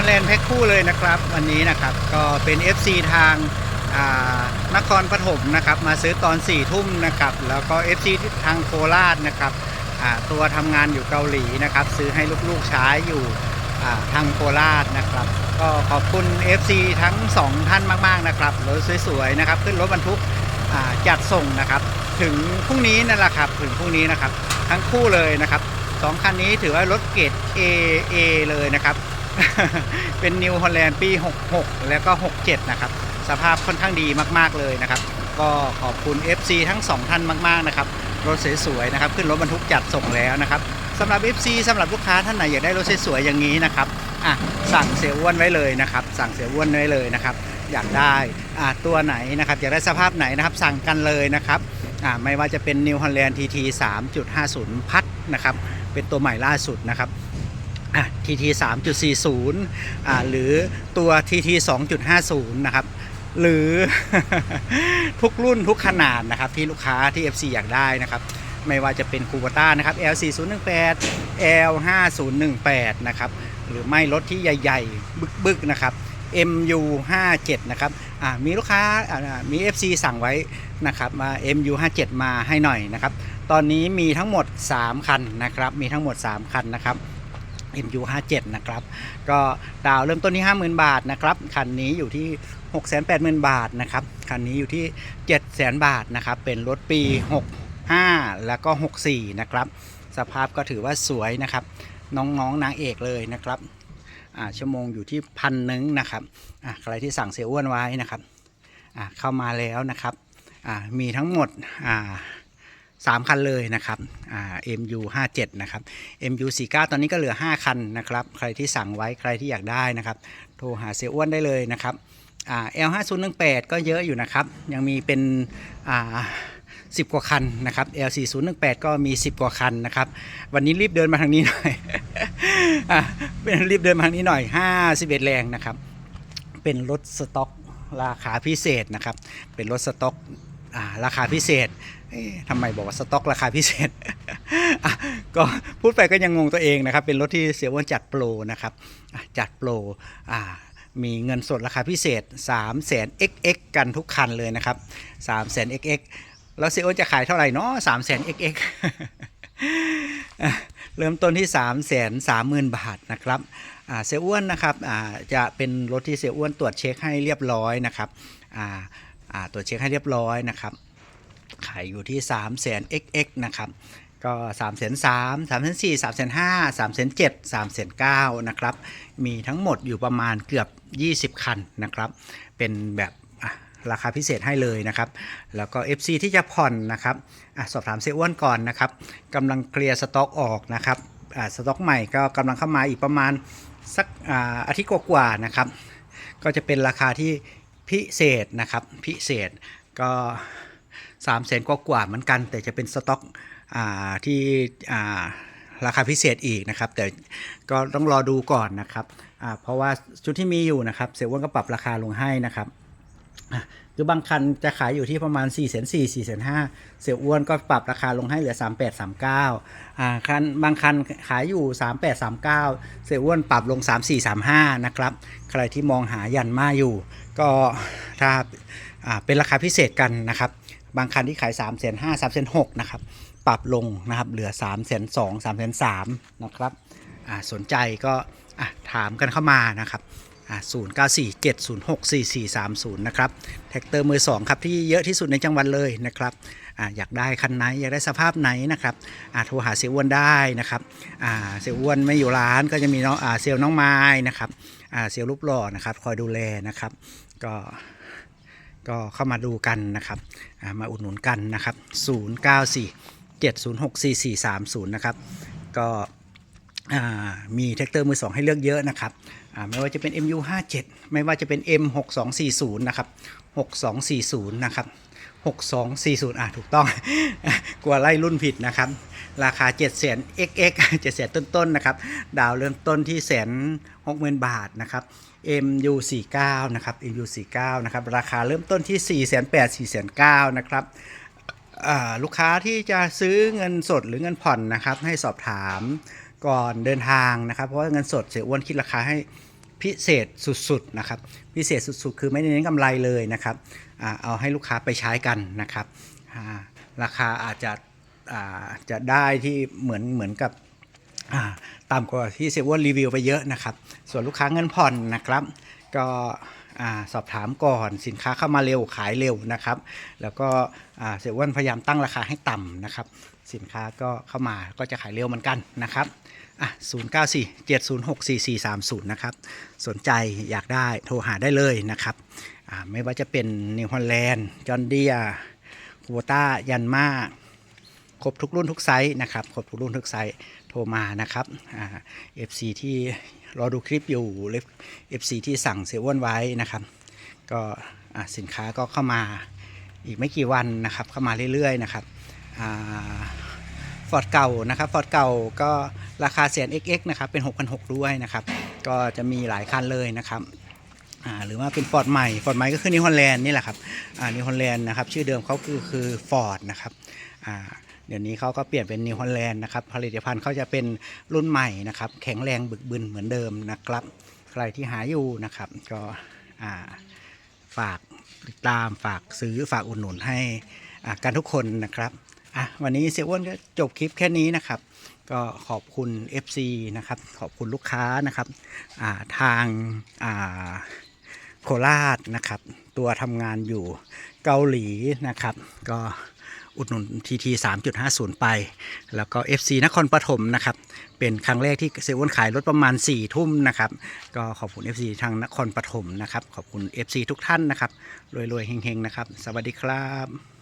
อลแลนด์แพ็คคู่เลยนะครับ วันนี้นะครับก็เป็น FC ทางานครปฐมนะครับ มาซื้อตอน4ี่ทุ่มนะครับ แล้วก็ FC ที่ทางโคราชนะครับตัวทำงานอยู่เกาหลีนะครับ ซื้อให้ลูกๆใช้อยู่าทางโคราชนะครับ ก็ขอบคุณ FC ทั้ง 2 ท่านมากๆนะครับรถสวยๆนะครับ ขึ้นรถบรรทุกจัดส่งนะครับ ถึงพรุ่งนี้นั่นแหละครับถึงพรุ่งนี้นะครับ ทั้งคู่เลยนะครับสองคันนี้ถือว่ารถเกรด A A เลยนะครับ เป็นนิวฮอลแลนด์ปี 66 แล้วก็ 67 นะครับ สภาพค่อนข้างดีมากๆเลยนะครับ ก็ขอบคุณ FC ทั้ง 2 ท่านมากๆนะครับ รถสวยๆนะครับ ขึ้นรถบรรทุกจัดส่งแล้วนะครับสำหรับ FC สำหรับลูกค้าท่านไหนอยากได้รถสวยๆอย่างนี้นะครับอะสั่งเสียอ้วนไว้เลยนะครับ สั่งเสียอ้วนไว้เลยนะครับ อยากได้อะตัวไหนนะครับ อยากได้สภาพไหนนะครับ สั่งกันเลยนะครับอะไม่ว่าจะเป็น New Holland TT 3.50 พัดนะครับ เป็นตัวใหม่ล่าสุดนะครับ อะ TT 3.40อ่าหรือตัว TT 2.50 นะครับ หรือทุกรุ่นทุกขนาดนะครับ ที่ลูกค้าที่ FC อยากได้นะครับไม่ว่าจะเป็นคูปต้านะครับ L 4018 L 5018 นะครับ หรือไม่รถที่ใหญ่ๆ บึกๆ นะครับ MU 57 นะครับอ่ามีลูกค้าอ่ามี FC สั่งไว้นะครับมา MU 57 มาให้หน่อยนะครับ ตอนนี้มีทั้งหมด 3 คันนะครับ มีทั้งหมด 3 คันนะครับ MU 57 นะครับ ก็ดาวเริ่มต้นที่ 50,000 บาทนะครับ คันนี้อยู่ที่ 680,000 บาทนะครับ คันนี้อยู่ที่ 700,000 บาทนะครับ เป็นรถปี 65 แล้วก็ 64 นะครับ สภาพก็ถือว่าสวยนะครับ น้องๆนนางเอกเลยนะครับ อ่า ชั่วโมงอยู่ที่พันหนึ่งนะครับ อ่า ใครที่สั่งเสียอ้วนไว้นะครับ อ่า เข้ามาแล้วนะครับ อ่า มีทั้งหมด อ่า สามคันเลยนะครับอ่า MU 57นะครับ MU 49ตอนนี้ก็เหลือ 5 คันนะครับ ใครที่สั่งไว้ใครที่อยากได้นะครับ โทรหาเสียอ้วนได้เลยนะครับอ่า L 5018ก็เยอะอยู่นะครับ ยังมีเป็นอ่า10 กว่าคันนะครับ L 4018ก็มี 10 กว่าคันนะครับ วันนี้รีบเดินมาทางนี้หน่อยอะเป็นรีบเดินมาทางนี้หน่อย 51 แรงนะครับ เป็นรถสต็อกราคาพิเศษนะครับ เป็นรถสต็อก ราคาพิเศษทำไมบอกว่าสต็อกราคาพิเศษ ก็พูดไปก็ยังงงตัวเองนะครับ เป็นรถที่เสียอ้วนจัดโปรนะครับ จัดโปรมีเงินสดราคาพิเศษ 3 0 0 0 0 XX กันทุกคันเลยนะครับ 3 0 0 0 0 XX แล้วเสียอ้วนจะขายเท่าไหร่เนาะ3 0 0 0 0 XX เริ่มต้นที่ 3 3 0 0 0 0 บาทนะครับเสียอ้วนนะครับจะเป็นรถที่เสียอ้วนตรวจเช็คให้เรียบร้อยนะครับ ตรวจเช็คให้เรียบร้อยนะครับ ขายอยู่ที่3 0 0 0 0 XX นะครับ ก็3 3 0 0 0 3 3 4 0 0 3 5 0 0 7 3 9นะครับ มีทั้งหมดอยู่ประมาณเกือบ 20 คันนะครับ เป็นแบบราคาพิเศษให้เลยนะครับ แล้วก็ FC ที่จะผ่อนนะครับอสอบถามเซอ้วนก่อนนะครับกำลังเคลียร์สต็อกออกนะครับอ่าสต็อกใหม่ก็กำลังเข้ามาอีกประมาณสักอาอาทิตย์กว่าๆนะครับ ก็จะเป็นราคาที่ พิเศษนะครับพิเศษก็สามแสนกว่าเหมือนกัน แต่จะเป็นสต็อกอที่ราคาพิเศษอีกนะครับ แต่ก็ต้องรอดูก่อนนะครับเพราะว่าชุดที่มีอยู่นะครับเซเว่นก็ปรับราคาลงให้นะครับ คือบางคันจะขายอยู่ที่ประมาณ 4 4 0 0 4.5 0 0เสียอ้วนก็ปรับราคาลงให้เหลือ 38 39อ่าคันบางคันขายอยู่ 38 39 เสียอ้วนปรับลง 34 35 นะครับ ใครที่มองหายันมาอยู่ ก็ถ้าอ่าเป็นราคาพิเศษกันนะครับ บางคันที่ขาย 3 5 0 0 0 3 6 0 0 นะครับ ปรับลงนะครับเหลือ 3 2 0 0 0 3 3 0 0 นะครับอ่าสนใจก็อะถามกันเข้ามานะครับ อ่า0 9 4 7 0 6 4 4 3 0นะครับแท็กเตอร์มือ2ครับที่เยอะที่สุดในจังหวัดเลยนะครับออยากได้คันไหนอยากได้สภาพไหนนะครับโทรหาเซลล์อ้วนได้นะครับเซลล์อ้วนไม่อยู่ร้านก็จะมีน้องเซลน้องไม้นะครับเซลล์รูปหล่อนะครับคอยดูแลนะครับก็ก็เข้ามาดูกันนะครับมาอุดหนุนกันนะครับ 094 706 4430 นะครับ ก็มีแท็กเตอร์มือ2ให้เลือกเยอะนะครับ ไม่ว่าจะเป็น MU 57 ไม่ว่าจะเป็น M 6240 นะครับ 6240 นะครับ 6240 อะ ถูกต้อง กลัวไล่รุ่นผิดนะครับ ราคา 7 0 0 0 0 XX 7 0 0 0ต้นๆ นะครับ ดาวเริ่มต้นที่แสนหกหมื่นบาทนะครับ MU 49 นะครับ MU 49 นะครับ ราคาเริ่มต้นที่ 4 8 0 0 0 4 9นะครับ ลูกค้าที่จะซื้อเงินสดหรือเงินผ่อนนะครับ ให้สอบถามก่อนเดินทางนะครับ เพราะว่าเงินสดเสียอ้วนคิดราคาให้พิเศษสุดๆนะครับ พิเศษสุดๆ คือไม่เน้นกำไรเลยนะครับอเอาให้ลูกค้าไปใช้กันนะครับาราคาอาจจะอาจะได้ที่เหมือนเหมือนกับอ่าต่ำกว่าที่เซเว่นรีวิวไปเยอะนะครับ ส่วนลูกค้าเงินผ่อนนะครับ ก็ อสอบถามก่อนสินค้าเข้ามาเร็วขายเร็วนะครับ แล้วก็เซเว่นพยายามตั้งราคาให้ต่ำนะครับ สินค้าก็เข้ามาก็จะขายเร็วเหมือนกันนะครับอะ094 706 4430 นะครับ สนใจอยากได้โทรหาได้เลยนะครับอ่าไม่ว่าจะเป็นนิวฮอลแลนด์จอห์นเดียโควต้ายันมาครบทุกรุ่นทุกไซส์นะครับ ครบทุกรุ่นทุกไซส์โทรมานะครับอ่า FC ที่ รอดูคลิปอยู่หรือ FC ที่สั่งเซเว่นไว้นะครับ ก็สินค้าก็เข้ามาอีกไม่กี่วันนะครับ เข้ามาเรื่อยๆนะครับฟอร์ดเก่านะครับฟอร์ดเก่าก็ราคาแสน XX นะครับเป็น 6,600 ด้วยนะครับ ก็จะมีหลายคันเลยนะครับหรือว่าเป็นฟอร์ดใหม่ฟอร์ดใหม่ก็คือนิวฮอลแลนด์นี่แหละครับนิวฮอลแลนด์นะครับชื่อเดิมเขาคือคือฟอร์ดนะครับ เดี๋ยวนี้เขาก็เปลี่ยนเป็นนิวฮอลแลนด์นะครับผลิตภัณฑ์เขาจะเป็นรุ่นใหม่นะครับแข็งแรงบึกบึนเหมือนเดิมนะครับ ใครที่หาอยู่นะครับ ก็ฝากติดตามฝากซื้อฝากอุดหนุนให้กันทุกคนนะครับอะวันนี้เซเว่นก็จบคลิปแค่นี้นะครับ ก็ขอบคุณ FC นะครับ ขอบคุณลูกค้านะครับาทางาโคราชนะครับ ตัวทำงานอยู่เกาหลีนะครับ ก็ อุดหนุนทีทีสามจุดห้าศูนย์ไป แล้วก็ FC นครปฐมนะครับ เป็นครั้งแรกที่เซเว่นขายรถประมาณ4ทุ่มนะครับ ก็ขอบคุณ FC ทางนครปฐมนะครับ ขอบคุณ FC ทุกท่านนะครับรวยๆเฮงๆนะครับ สวัสดีครับ